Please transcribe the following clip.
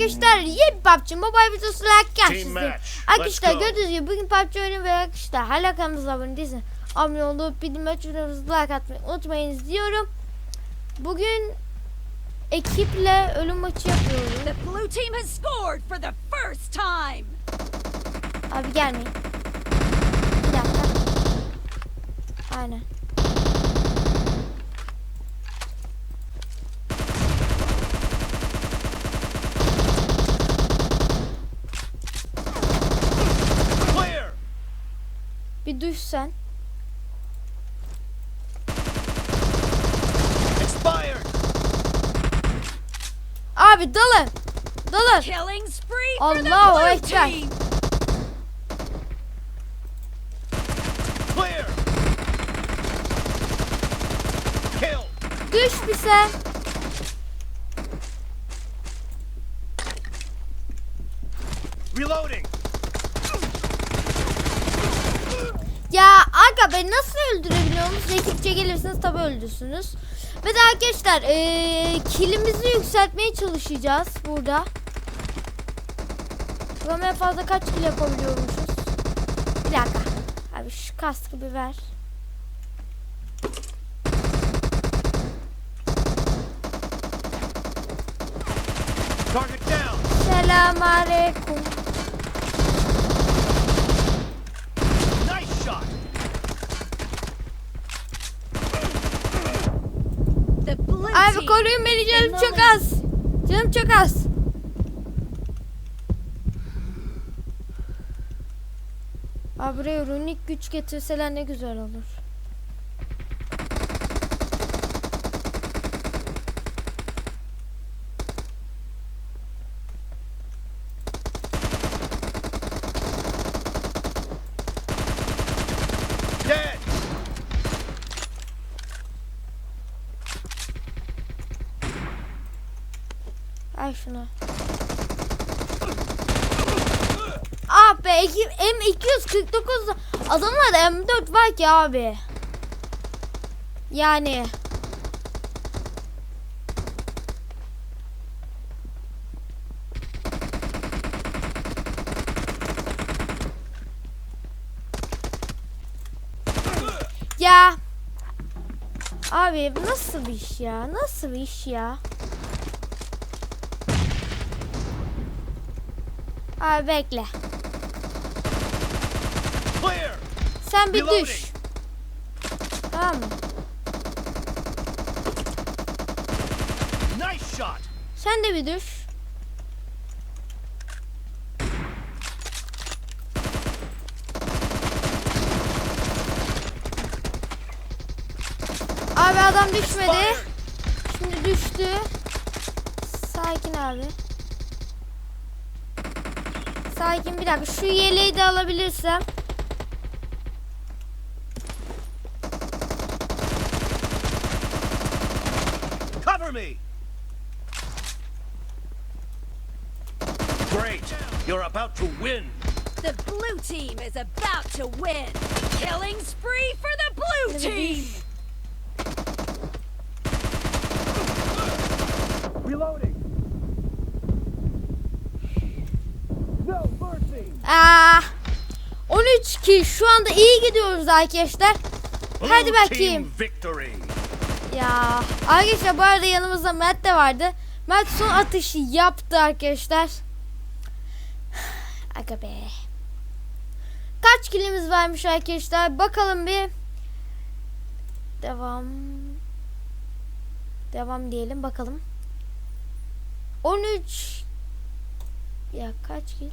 PUBG Mobile videosu like Team gelsin. match. Let's Arkadaşlar gördüğünüz gibi bugün PUBG oyunu ve arkadaşlar hala kanalımıza abone değilseniz abone olup bildirim açıyoruz like atmayı unutmayınız diyorum. Bugün ekiple ölüm maçı yapıyoruz. The blue team has scored for the first time. Abi gelmeyin. Bir dakika. Aynen. Bir düş sen. Expired! Abi dalın. Dalın. Allahu Ekber. Düş bir sen. Reloading! Ya aga ben nasıl öldürebiliyorsunuz? Zekitçe gelirsiniz tabi öldürsünüz. Ve de arkadaşlar eee kilimizi yükseltmeye çalışacağız burada. Bakalım en fazla kaç kil yapabiliyormuşuz. Bir dakika. Abi şu kaskı bir ver. Target down! Selamünaleyküm. Nice shot! The blue Abi team. Koruyun beni canım çok az. Canım çok az. Abi buraya runik güç getirseler ne güzel olur. Ay şunu. Ah be iki- M249 adamlarda M4 var ki abi. Yani. Ya. Abi nasıl bir iş ya? Nasıl bir iş ya? Abi bekle. Sen bir düş. Tamam mı? Nice shot! Sen de bir düş. Abi adam düşmedi. Şimdi düştü. Sakin abi. Sakin bir dakika. Şu yeleği de alabilirsem. Cover me! Great! You're about to win! The blue team is about to win. Killing spree for the blue team. Reloading! Aa, 13 ki şu anda iyi gidiyoruz arkadaşlar. Hadi bakayım. Ya arkadaşlar bu arada yanımızda Mert de vardı. Mert son atışı yaptı arkadaşlar. Aga be. Kaç kilimiz varmış arkadaşlar? Bakalım bir. Devam. Devam diyelim bakalım. 13 ya kaç kil?